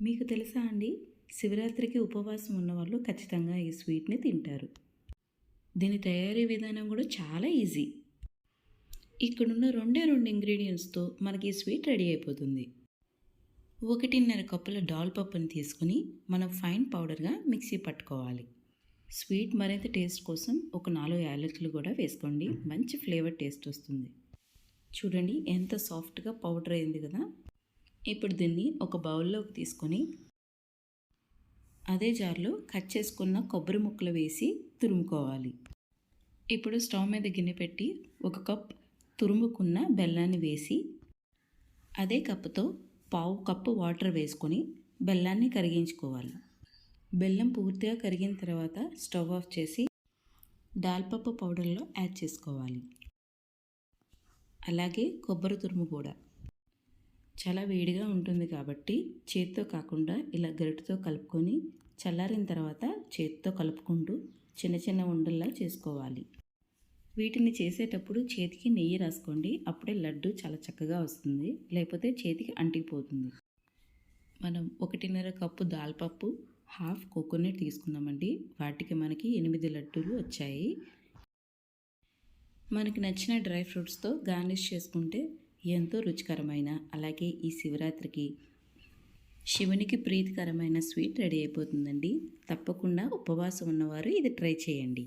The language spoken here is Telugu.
మీకు తెలుసా అండి? శివరాత్రికి ఉపవాసం ఉన్నవాళ్ళు ఖచ్చితంగా ఈ స్వీట్ని తింటారు. దీని తయారీ విధానం కూడా చాలా ఈజీ. ఇక్కడున్న రెండే రెండు ఇంగ్రీడియంట్స్తో మనకి ఈ స్వీట్ రెడీ అయిపోతుంది. ఒకటిన్నర కప్పుల డాల్ పప్పుని తీసుకుని మనం ఫైన్ పౌడర్గా మిక్సీ పట్టుకోవాలి. స్వీట్ మరింత టేస్ట్ కోసం ఒక నాలుగు యాలకులు కూడా వేసుకోండి. మంచి ఫ్లేవర్ టేస్ట్ వస్తుంది. చూడండి ఎంత సాఫ్ట్గా పౌడర్ అయింది కదా! ఇప్పుడు దీన్ని ఒక బౌల్లోకి తీసుకొని అదే జార్లో కట్ చేసుకున్న కొబ్బరి ముక్కలు వేసి తురుముకోవాలి. ఇప్పుడు స్టవ్ మీద గిన్నె పెట్టి ఒక కప్ తురుముకున్న బెల్లాన్ని వేసి అదే కప్పుతో పావు కప్పు వాటర్ వేసుకొని బెల్లాన్ని కరిగించుకోవాలి. బెల్లం పూర్తిగా కరిగిన తర్వాత స్టవ్ ఆఫ్ చేసి దాల్పప్పు పౌడర్లో యాడ్ చేసుకోవాలి. అలాగే కొబ్బరి తురుము కూడా. చాలా వేడిగా ఉంటుంది కాబట్టి చేతితో కాకుండా ఇలా గరిటతో కలుపుకొని చల్లారిన తర్వాత చేతితో కలుపుకుంటూ చిన్న చిన్న ఉండల్లా చేసుకోవాలి. వీటిని చేసేటప్పుడు చేతికి నెయ్యి రాసుకోండి. అప్పుడే లడ్డు చాలా చక్కగా వస్తుంది. లేకపోతే చేతికి అంటికిపోతుంది. మనం ఒకటిన్నర కప్పు దాల్పప్పు హాఫ్ కోకోనట్ తీసుకున్నామండి వాటికి మనకి ఎనిమిది లడ్డూలు వచ్చాయి. మనకి నచ్చిన డ్రై ఫ్రూట్స్తో గార్నిష్ చేసుకుంటే ఎంతో రుచికరమైన అలాగే ఈ శివరాత్రికి శివునికి ప్రీతికరమైన స్వీట్ రెడీ అయిపోతుందండి. తప్పకుండా ఉపవాసం ఉన్నవారు ఇది ట్రై చేయండి.